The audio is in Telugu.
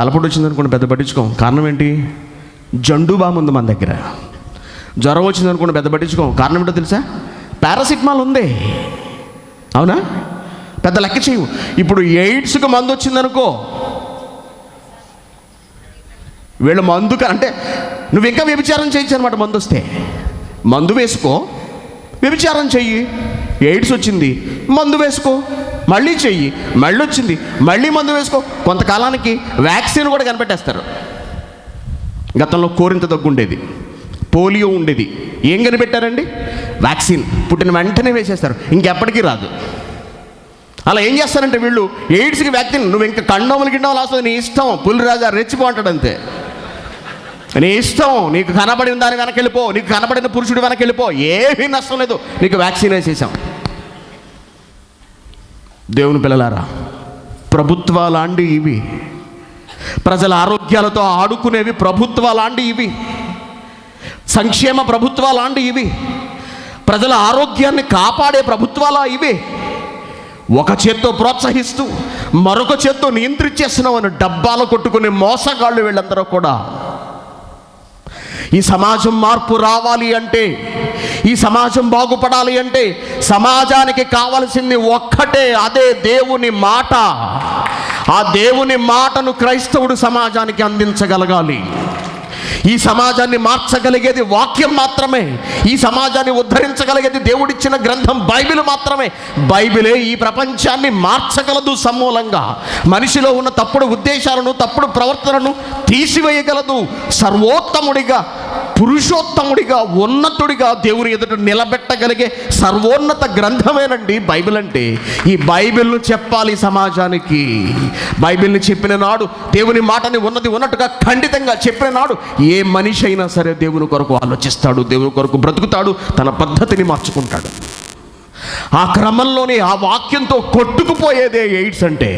తలపోటు వచ్చిందనుకోండి పెద్ద పట్టించుకోం. కారణం ఏంటి? జండు బామ్ ఉంది మన దగ్గర. జ్వరం వచ్చిందనుకోండి పెద్ద పట్టించుకోం. కారణం ఏంటో తెలుసా? పారాసిటమాల్ ఉంది. అవునా? పెద్ద లెక్క చేయవు. ఇప్పుడు ఎయిడ్స్కి మందు వచ్చిందనుకో వీళ్ళు మందు అంటే నువ్వు ఇంకా వ్యభిచారం చేయొచ్చు అనమాట మందు వస్తే మందు వేసుకో వ్యభిచారం చెయ్యి. ఎయిడ్స్ వచ్చింది మందు వేసుకో. మళ్ళీ చెయ్యి మళ్ళీ వచ్చింది. మళ్ళీ మందు వేసుకో. కొంతకాలానికి వ్యాక్సిన్ కూడా కనిపెట్టేస్తారు. గతంలో కోరింత దగ్గు ఉండేది. పోలియో ఉండేది. ఏం కనిపెట్టారండి? వ్యాక్సిన్. పుట్టిన వెంటనే వేసేస్తారు. ఇంకెప్పటికీ రాదు. అలా ఏం చేస్తారంటే వీళ్ళు ఎయిడ్స్కి వ్యాక్సిన్. నువ్వు ఇంకా కండోములు గిండోములు వస్తుంది నీ ఇష్టం. పులిరాజా రెచ్చిపోంటాడు అంతే. నీ ఇష్టం. నీకు కనబడిన దాని వెనకెళ్ళిపో. నీకు కనబడిన పురుషుడు వెనకెళ్ళిపో. ఏమీ నష్టం లేదు. నీకు వ్యాక్సిన్ వేసేసాం దేవుని పిల్లలారా ప్రభుత్వాలాంటి ఇవి ప్రజల ఆరోగ్యాలతో ఆడుకునేవి ప్రభుత్వాలాంటి ఇవి సంక్షేమ ప్రభుత్వాలాంటి ఇవి ప్రజల ఆరోగ్యాన్ని కాపాడే ప్రభుత్వాలా ఇవి. ఒక చేత్తో ప్రోత్సహిస్తూ మరొక చేత్తో నియంత్రించేస్తున్నామని డబ్బాలు కొట్టుకునే మోసగాళ్ళు వీళ్ళందరూ కూడా. ఈ సమాజం మార్పు రావాలి అంటే ఈ సమాజం బాగుపడాలి అంటే సమాజానికి కావలసింది ఒక్కటే అదే దేవుని మాట. ఆ దేవుని మాటను క్రైస్తవుడు సమాజానికి అందించగలగాలి. ఈ సమాజాన్ని మార్చగలిగేది వాక్యం మాత్రమే ఈ సమాజాన్ని ఉద్ధరించగలిగేది దేవుడిచ్చిన గ్రంథం బైబిల్ మాత్రమే. బైబిలే ఈ ప్రపంచాన్ని మార్చగలదు సమూలంగా. మనిషిలో ఉన్న తప్పుడు ఉద్దేశాలను తప్పుడు ప్రవర్తనను తీసివేయగలదు. సర్వోత్తముడిగా పురుషోత్తముడిగా ఉన్నతుడిగా దేవుని ఎదుట నిలబెట్టగలిగే సర్వోన్నత గ్రంథమేనండి బైబిల్ అంటే ఈ బైబిల్ను చెప్పాలి సమాజానికి. బైబిల్ని చెప్పిన నాడు దేవుని మాటని ఉన్నది ఉన్నట్టుగా ఖండితంగా చెప్పిన నాడు ఏ మనిషి అయినా సరే దేవుని కొరకు ఆలోచిస్తాడు దేవుని కొరకు బ్రతుకుతాడు తన పద్ధతిని మార్చుకుంటాడు. ఆ క్రమంలోనే ఆ వాక్యంతో కొట్టుకుపోయేదే ఎయిడ్స్ అంటే.